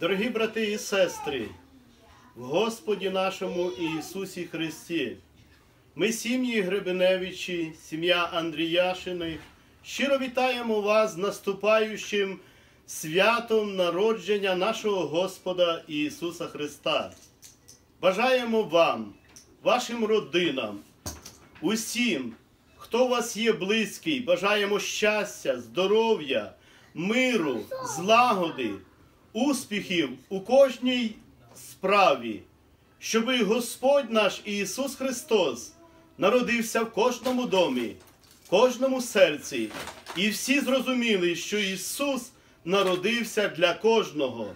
Дорогі брати і сестри, в Господі нашому Ісусі Христі, ми сім'ї Гребеневичі, сім'я Андріяшиних, щиро вітаємо вас з наступаючим святом народження нашого Господа Ісуса Христа. Бажаємо вам, вашим родинам, усім, хто у вас є близький, бажаємо щастя, здоров'я, миру, злагоди, успіхів у кожній справі, щоби Господь наш Ісус Христос народився в кожному домі, в кожному серці, і всі зрозуміли, що Ісус народився для кожного.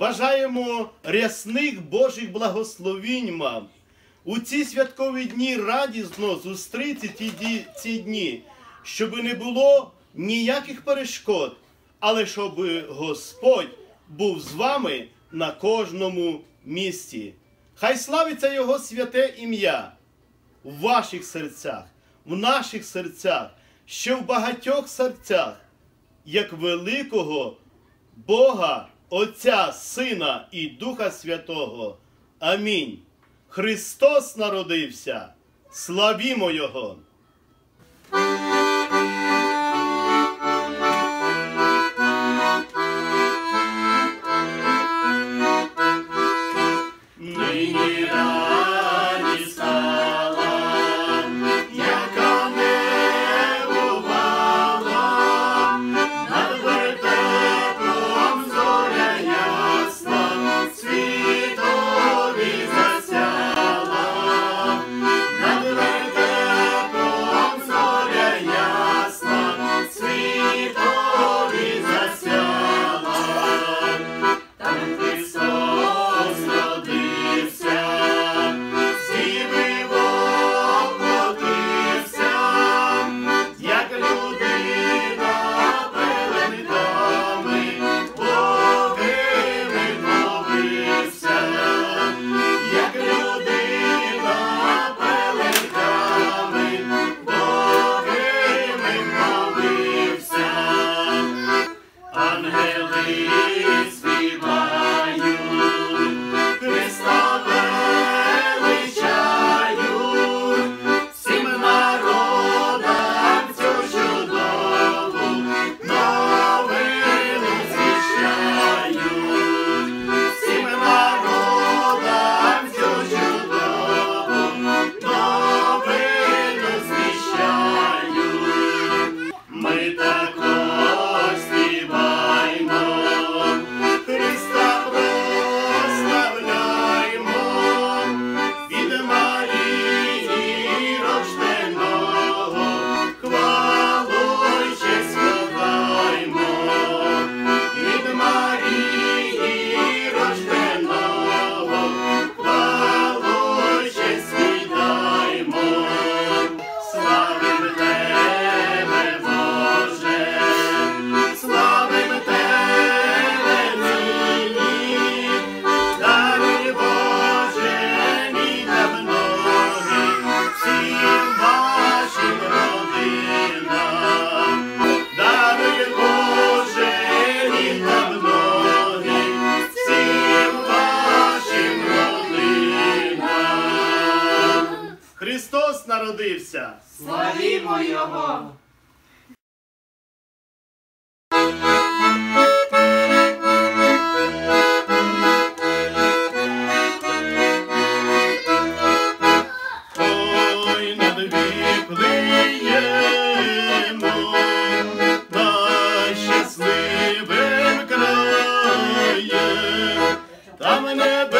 Бажаємо рясних Божих благословінь вам. У ці святкові дні радісно зустріти ті ці дні, щоб не було ніяких перешкод, але щоб Господь був з вами на кожному місці. Хай славиться Його святе ім'я в ваших серцях, в наших серцях, ще в багатьох серцях, як великого Бога, Отця, Сина і Духа Святого. Амінь. Христос народився. Славімо Його! Народився! Славімо Його! Там небесна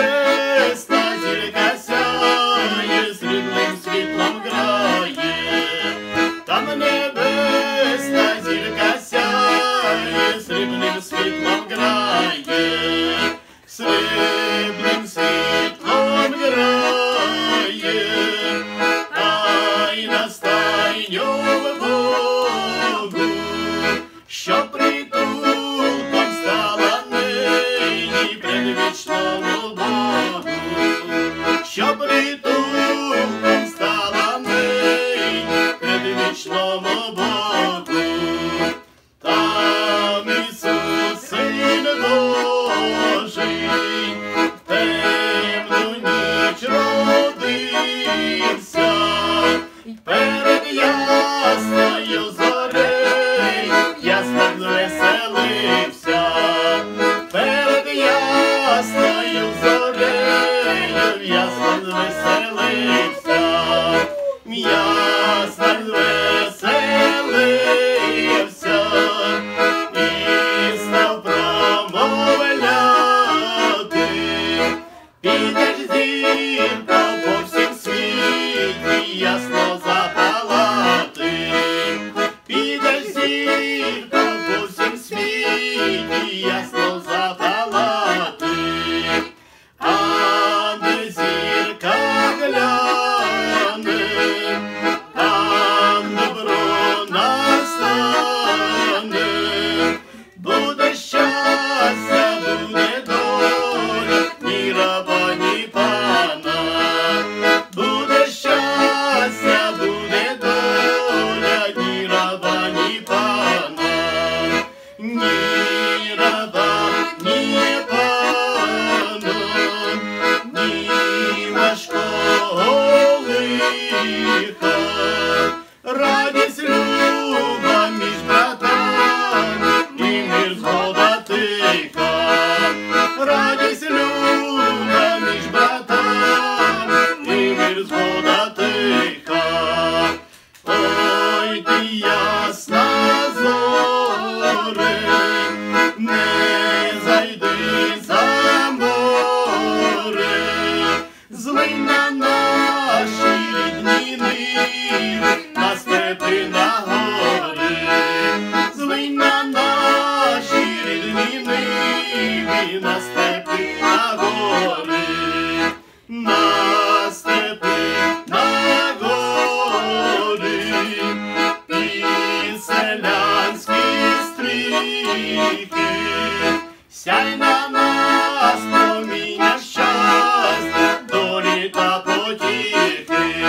Сяй на нас, проміння щастя, долі та потіхи,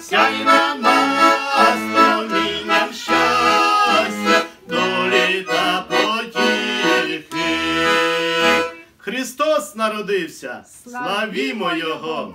сяй на нас, проміння щастя, долі та потіхи. Христос народився, славімо Його!